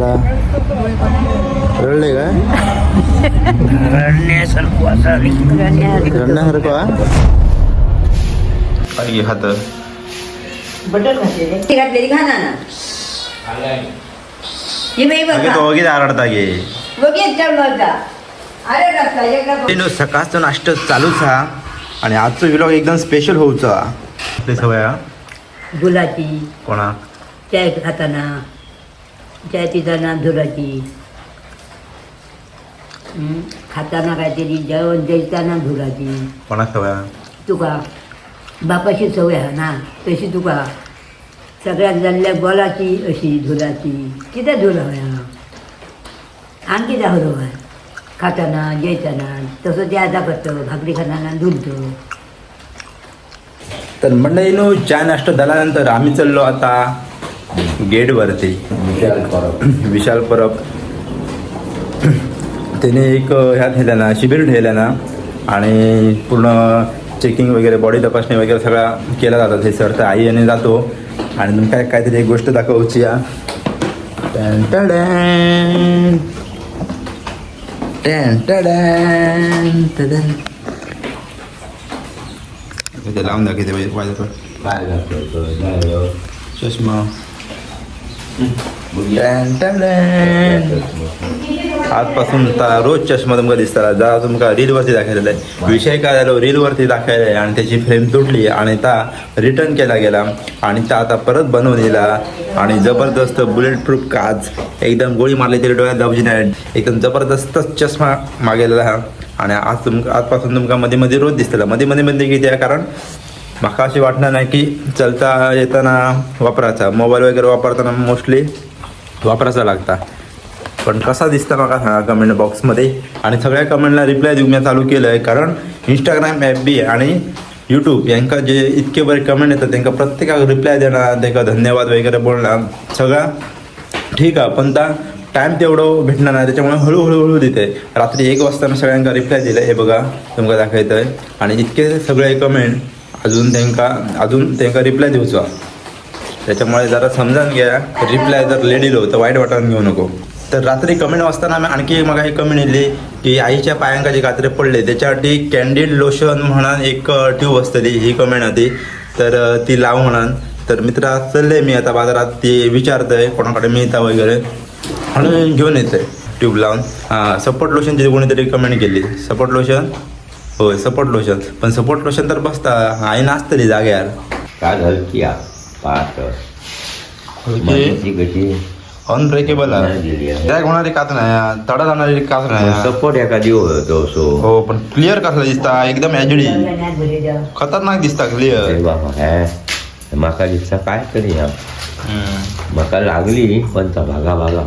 आला रडले काय रडण्यासारखं हा? घे हात. बटर घातलेले ते घातलेली घाना ना बाई अगे बघा तो वगैरे आरडता घे बघित ठेवला अरे रस्ता एकदा नो सकाळचा नाश्ता चालूच हा. आणि आजचा विलॉग एकदम स्पेशल होऊचा. सवय हा. गुलाची कोणा? चाय खाताना. चाय पिताना धुराची खाताना काहीतरी जेवण जेवताना धुराची कोणा सवय? तुका बापाची सवय हा ना तशी तुका सगळ्यात जाल्ल्या बोलाची अशी धुलाची कितें धुला होया आणखी दाखवतो काय खाताना जेवताना तसं ते आता करतो भाकरी खाताना धुलतो तर मंडळीनो चहा नाश्ता झाल्यानंतर आम्ही चाललो आता गेटवरती. विशाल परब त्याने एक ह्या ठेवल्या ना शिबिर ठेवल्या ना आणि पूर्ण चेकिंग वगैरे बॉडी तपासणी वगैरे सगळा केला जातात हे सर तर आई आणि जातो आणि काय काहीतरी एक गोष्ट दाखवची या टॅन टॅडॅन. टॅन टॅडॅन. टॅडॅन. ते लावून दाखवते पाहिजे पाहिजे तर चष्मा. आजपासून ता- रोज चष्मा तुमका दिसता जा तुमका रीलवरती दाखवलेला आहे. विषय काय झालो? रीलवरती दाखवलेला आहे आणि त्याची फ्रेम तुटली आणि ता रिटर्न केला गेला. आणि ता आता परत बनवून दिला. आणि जबरदस्त बुलेट प्रूफ काच. एकदम गोळी मारली तरी डोळ्यात दाबजी नाही. एकदम जबरदस्त चष्मा मागेलेला हा. आणि आज तुमका आजपासून तुमका मध्ये मध्ये रोज दिसतला. मध्ये मध्ये मध्ये किती कारण म्हाका अशी वाटणार नाही की चलता येताना वापरायचा. मोबाईल वगैरे वापरताना मोस्टली वापरायचा लागता. पण कसा दिसता मला सांगा कमेंट बॉक्समध्ये आणि सगळ्या कमेंटला रिप्लाय देऊ मी चालू केलं आहे कारण इंस्टाग्राम ॲप बी आणि यूट्यूब यांका जे इतके बरे कमेंट येतात त्यांना प्रत्येकाक रिप्लाय देणार त्यांना धन्यवाद वगैरे बोलणार. सगळं ठीक आहे पण त्या टाईम तेवढं भेटणार नाही. त्याच्यामुळे हळूहळू हळू देते. रात्री एक वाजता मी सगळ्यांका रिप्लाय दिलं हे बघा तुमका दाखवतं आहे आणि इतके सगळे कमेंट अजून त्यांका अजून त्यांका रिप्लाय देऊचा. त्याच्यामुळे जरा समजावून घ्या. रिप्लाय जर लेडीलो तर वाईट वाटून घेऊ नको. तर रात्री कमेंट वाचताना आम्ही आणखी एक मग एक कमेंट येली की आईच्या पायांका जे कात्रे पडले त्याच्यासाठी कॅन्डिड लोशन म्हणून एक ट्यूब असतली ही कमेंट होती. तर ती लाव म्हणून. तर मित्रा चालले मी आता बाजारात ती विचारतोय कोणाकडे मिळता वगैरे. म्हणून घेऊन येतोय ट्यूब लावून. हां सपोर्ट लोशनची कोणीतरी कमेंट केली. सपोर्ट लोशन होय सपोर्ट लोशन पण सपोर्ट लोशन तर बसता आई नाचतली जाग्यार काय झालं की आ, पाहत माणसाची कशी? अनब्रेकेबल आहे. होणारी काच नाही तडा जाणारी काच नाही. सपोर्ट एखादी होतो सो. हो पण क्लिअर कसला दिसता? एकदम एचडी खतरनाक दिसता अरे क्लिअर बाबा हे म्हाका दिसता काय तरी हा म्हाका लागली पण ता भागा भागा.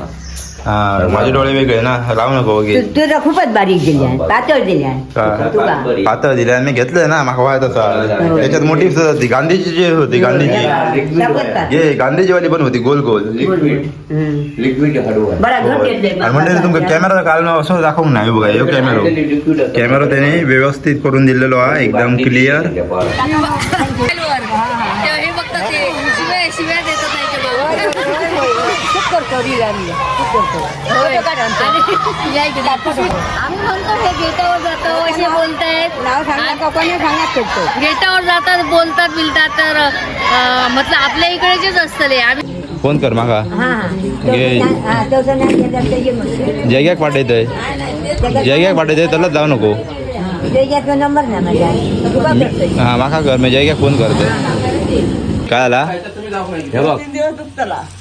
हा माझे डोळे वेगळे ना. लावू नको वगैरे तुझा खूपच बारीक दिल्या पातळ तुका पातळ दिले मी घेतलंय ना. माका वाहत होता. त्याच्यात मोठी होती गांधीची जी होती गांधीजी. सापडतात. ये गांधीजीवाली पण होती गोल गोल. हम्म. लिक्विड हडू बरा घट घेतले आणि म्हणजे तुमका कॅमेरा काढणं असं दाखवून नाही बघा यो कॅमेरा कॅमेरा त्याने व्यवस्थित करून दिलेलो हा एकदम क्लिअर तेव्हा हे बघतात ते शिव्या शिव्या देतात. नाही ते बाबा. होय. आणि या इकडे. आम्ही म्हणतो हे गेटावर जातो असे बोलतायत. नाव सांगा कोणी सांगत करतो. गेटावर जातात बोलतात बिलतात तर अं, म्हटलं आपल्या इकडेचेच असतले. आम्ही फोन कर माका ये. मग. जयग्याक पाठवतोय. जयग्याक पाठवतोय त्यालाच जाऊ नको. ते घ्यायचा नंबर नाही माझ्या. तुका करतोय हा माका कर मी जयग्याक फोन करतोय. काय आला? हे बघ.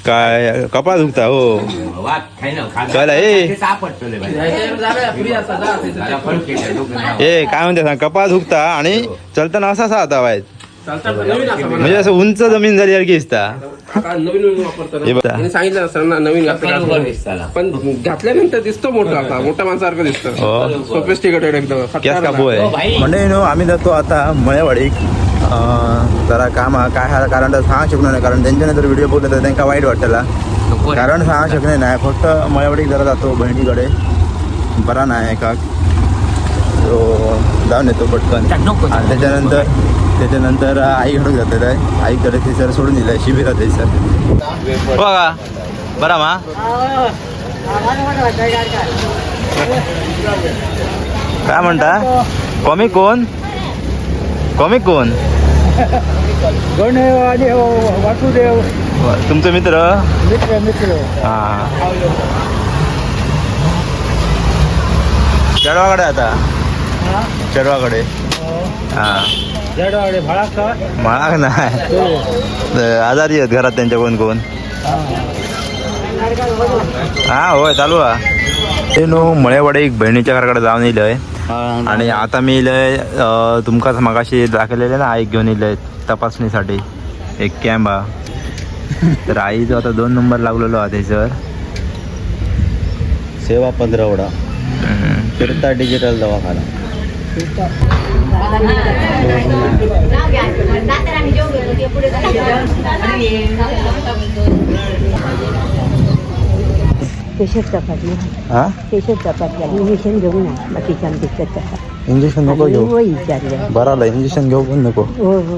काय कपाळ दुखता हो. वाट खाय ना खा कळलं, ए. काय म्हणते सांग कपाळ दुखता आणि चलताना असा असा आता वाईट म्हणजे असं उंच जमीन झाली सारखी दिसता. नवीन नवीन वापरतो हे सांगितलं सरांना नवीन. पण घातल्यानंतर दिसतो मोठा आता मोठ्या माणसासारखं हो. दिसतं एकदम हो, आहे. भाई. म्हणजे नो आम्ही जातो आता मळेवाडीक अं, जरा काम काय हा कारण तर सांगा शकलो नाही कारण त्यांच्याने जर व्हिडिओ बघितला तर त्यांना वाईट वाटला कारण सांगा शकले नाही फक्त मळेवाडीक जरा जातो बहिणीकडे. बरा नाही का? तो जाऊन येतो पटकन. आणि त्याच्यानंतर त्याच्यानंतर आईकडे जातात आहे आईकडे ते सर सोडून दिलं शिबिरात आहे सर. बघा बरा मा? काय म्हणता? कॉमिक कोण? कॉमिक कोण वासुदेव. तुमचे मित्र? मित्र मित्र. हा. चढवाकडे आता. चढवाकडे हा. जडवाडे नाही. तर आजारी आहेत घरात त्यांच्या कोण कोण? हा. होय चालू आहे. ते नो मळेवाडे एक बहिणीच्या घराकडे जाऊन येईल आणि आता मी इलय तुमकाच मगाशी दाखवलेले ना आई घेऊन येईल तपासणीसाठी. एक कॅम्प हा तर आईचं आता दोन नंबर लागलेलो हा त्याच्यावर सेवा पंधरवडा. फिरता डिजिटल दवाखाना. केशर चपाती हा चपाती इंजेक्शन घेऊ ना बाकीच्या इंजेक्शन नको घेऊ वय विचारलं बरं आलं इंजेक्शन घेऊ पण नको हो हो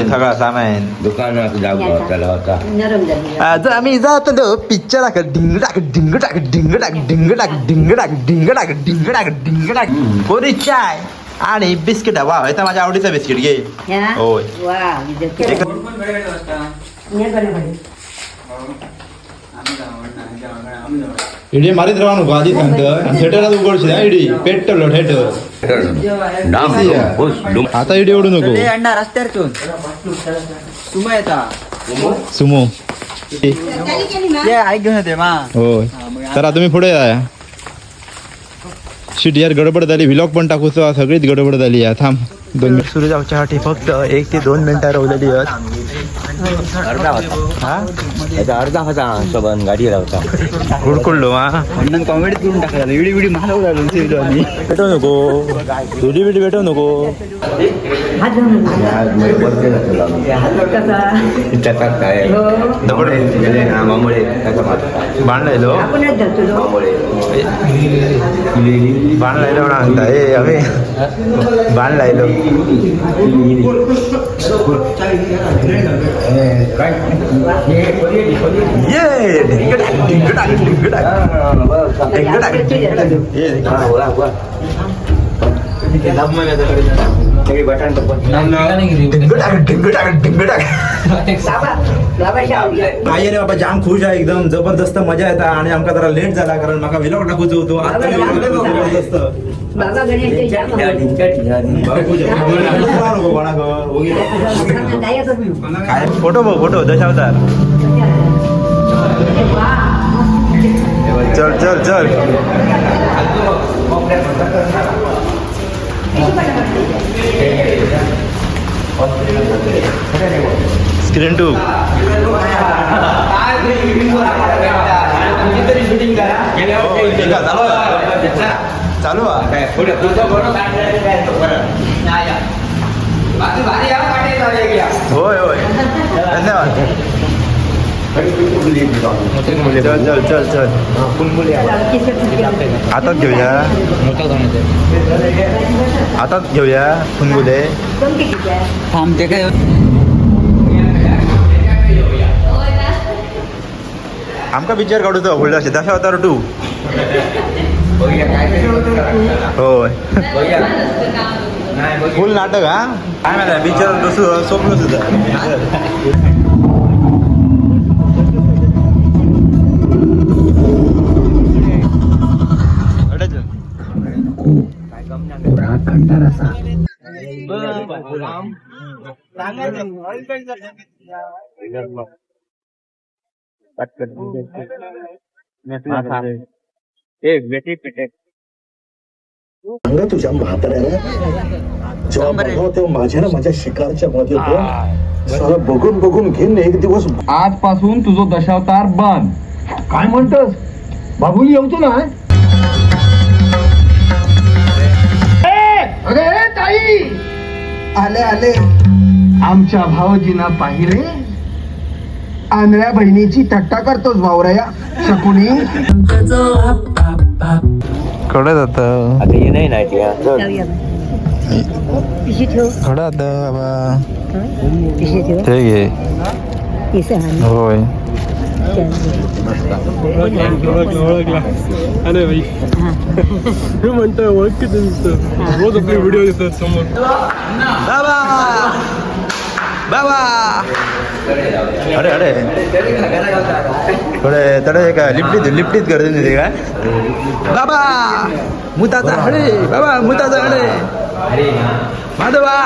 सगळा सामान दुकानात जाऊ त्याला होता आज आम्ही जातो पिक्चर टाक डिंग टाक डिंग टाक डिंग टाक डिंग टाक डिंग टाक डिंग टाक डिंग टाक डिंग टाक कोरी चाय आणि बिस्किट वा ह्याचा माझ्या आवडीचा बिस्किट घे? होय. वा इडी मारीत राहा नको आधी सांगतं थिएटरात उघडशील हा इडी पेटलो थिएटर. आता इडी ओढू नको अंडा रस्त्यावरतून सुमा येता सुमो ये आई घेऊन येते मा होय तर तुम्ही पुढे या शिट यार गडबड झाली व्लॉग पण टाकूचो सगळीच गडबड झाली या थांब दोन मिनिट सुरू जाऊच्यासाठी फक्त एक ते दोन मिनिटं राहिलेली आहेत अर्धा होता हा त्याचा अर्धा होता सोबत गाडीला होता. कुडकुडलो हा. अण्णा कॉमेडी करून टाकला विडी विडी महाग लागलो भेटव नको. तुझी विडी भेटू नको. काय बांधलेलो बांधलेलो म्हणता ए आम्ही बांधलेलो रे बाबा जाम खुश आहे एकदम जबरदस्त मजा येता आणि आमका जरा लेट झाला कारण म्हाका विलॉग टाकूच होतो आता जबरदस्त बाबा गणेश काय फोटो बघ फोटो दशावतार चल चल चल स्क्रीन टू शूटिंग करा cara apa? kayak bulat itu tuh baru kan? nah ya. masih masih ya masih saja ya. boi boi. kenapa sih? cok boleh. kamu cek ayo. kamu. होय फुल नाटक हा काय माहिती बिचार दुसरं स्वप्न सुद्धा कंटार असा कट कट एक बेटी पेटे सांगा तुझ्या म्हाताऱ्याला जेव्हा बघावं तेव्हा माझ्या ना माझ्या शिकारच्या मध्ये तो साला बघून बघून घेऊन एक दिवस. आजपासून तुझं दशावतार बंद. काय म्हणतोस? बाबूली येऊतो ना. अरे ताई. आले आले. आमच्या भावजीना पाहिले. आंधळ्या बहिणीची थट्टा करतोस भावराया शकुनी. कडे जात. आता हे नाही कडे जात बाबा ते घे होय अरे भाई मी म्हणतोय ओळखी तुमचं रोज आपले व्हिडिओ येतात समोर बाबा! बाबा! अरे अरे थोडे तडे का लिफ्टीत लिफ्टीत गर्दी नाही काय बाबा मुताचा हडे बाबा मुताचा हडे माधवा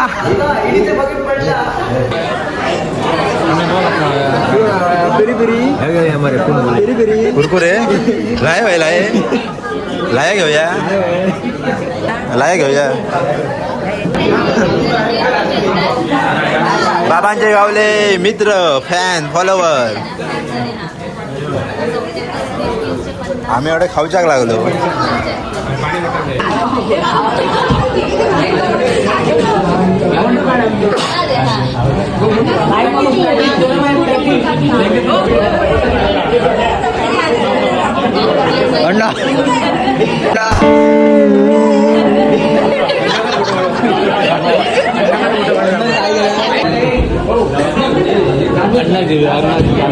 कुरकुरे लाय भाई लाय लाया घेऊया लाया घेऊया बाबांचे गावले मित्र फॅन फॉलोवर आम्ही एवढे खाऊच्याक लागलो.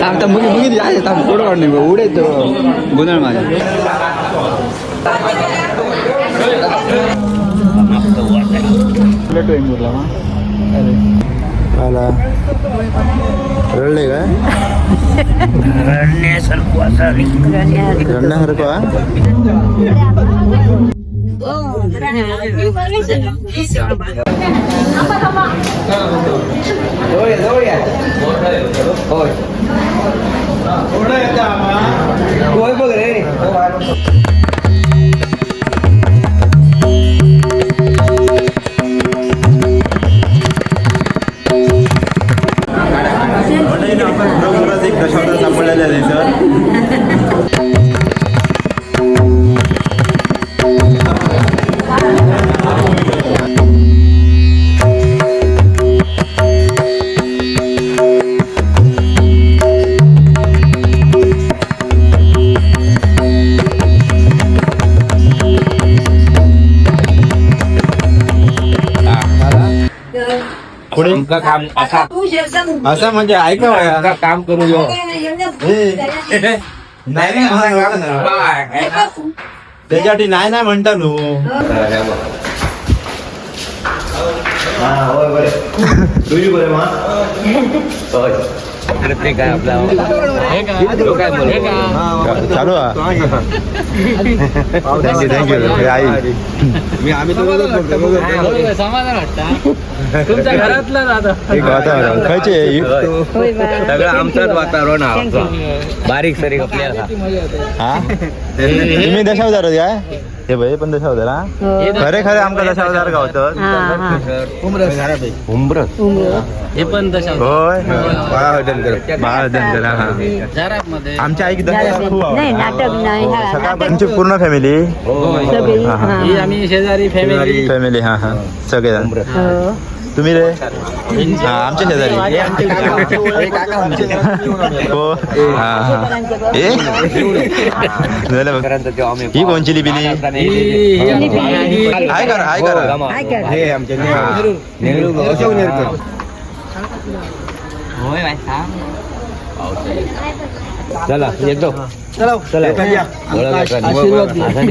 थांब मुगी मुगी आहे थांब फोटो काढणे उडे गोंधळ माझ्या आला रडले काय रडण्यासारखं हा? होय बघ रे पुढे? काम असा. असं म्हणजे ऐका बघा. काम करू यो. हे, नाही नाही म्हणा ना. त्याच्यासाठी नाही नाही म्हणता नु. अरे ते काय आपला काय चालू थँक्यू थँक्यू आई. समाधान वाटतं तुमच्या घरातलं दादा. एक वातावरण. खायचे सगळं आमचंच वातावरण. बारीक सारीक आपल्या हा तुम्ही दशावतार होते काय? हे भाई पण दशावतार हा. खरे खरे आमका दशावतार गावतात. उंबरस हे. पण तशा होय. हा. आमच्या आई दशावतार खूप नाही. नाटक नाही हो, हा, आमची पूर्ण फॅमिली हा, हा. ही आम्ही शेजारी फॅमिली फॅमिली हा हा. सगळे हो. तुम्ही रे हा आमच्या शेजारी हो हा हा ए झालं बघ तेव्हा आम्ही ही कोणची लिपिली हाय करा हाय करा काय कर हे आमचे नेहरू चला येतो चला ओळख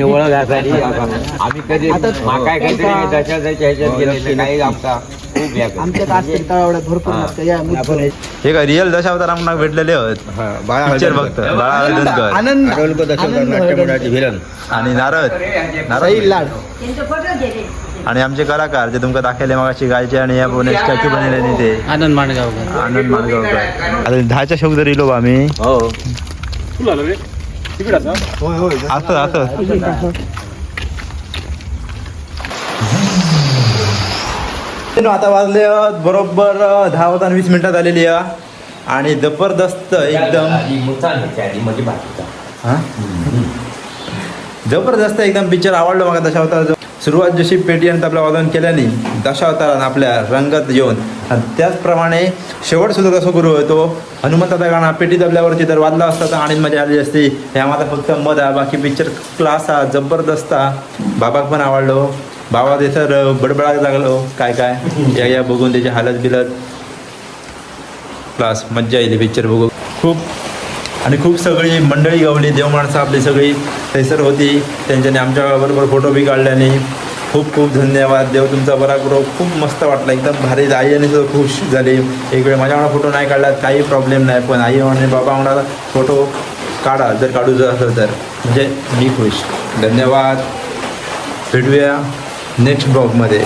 ओळख असायची आम्ही कधी काय काहीतरी दशाच्या ह्याच्यात गेले काही आमचा या हे. का रिअल दशावतार आम्हाला भेटलेले होत पिक्चर बघत. बाळा हळदणकर विलन आणि नारद. नारद आणि आमचे कलाकार जे तुमका दाखवले मगाशी गायचे आणि या पुणे स्टॅच्यू बनवले नाही ते. आनंद माणगावकर. आनंद मानगावकर आता दहाच्या शोक जर बा आम्ही. हो. असं असं आता वाजले बरोबर दहा वाजता वीस मिनिटात आलेली आहे. आणि जबरदस्त एकदम? जबरदस्त एकदम पिक्चर आवडलं मला दशावतार सुरुवात जशी पेटीएन आपल्या वादन केल्याने दशावतारान आपल्या रंगत येऊन आणि त्याचप्रमाणे शेवट सुद्धा कसं करू होतो. हनुमंताचा गाणं पेटी दबल्यावरती जर वाजला असता तर आणि मजा आली असती. ह्या माझा फक्त मत आहे बाकी पिक्चर क्लास हा जबरदस्त बाबाक पण आवडलो. बाबा ते सर लागलो हो, काय काय? या या बघून त्याची हालत बिलत. क्लास मज्जा येईल पिक्चर बघू खूप. आणि खूप सगळी मंडळी गावली देव माणसं आपली सगळी. थैसर होती त्यांच्याने आमच्याबरोबर फोटो बी काढल्याने खूप खूप धन्यवाद. देव तुमचा बरा करो. खूप मस्त वाटला. एकदम भारी आई आणि सुद्धा खुश झाली. एक वेळ माझ्या फोटो नाही काढला काही प्रॉब्लेम नाही. पण आई म्हणे बाबा म्हणाला फोटो काढा. जर काढूचं असलं तर. म्हणजे मी खुश. धन्यवाद. भेटूया. नेक्स्ट ब्लॉगमध्ये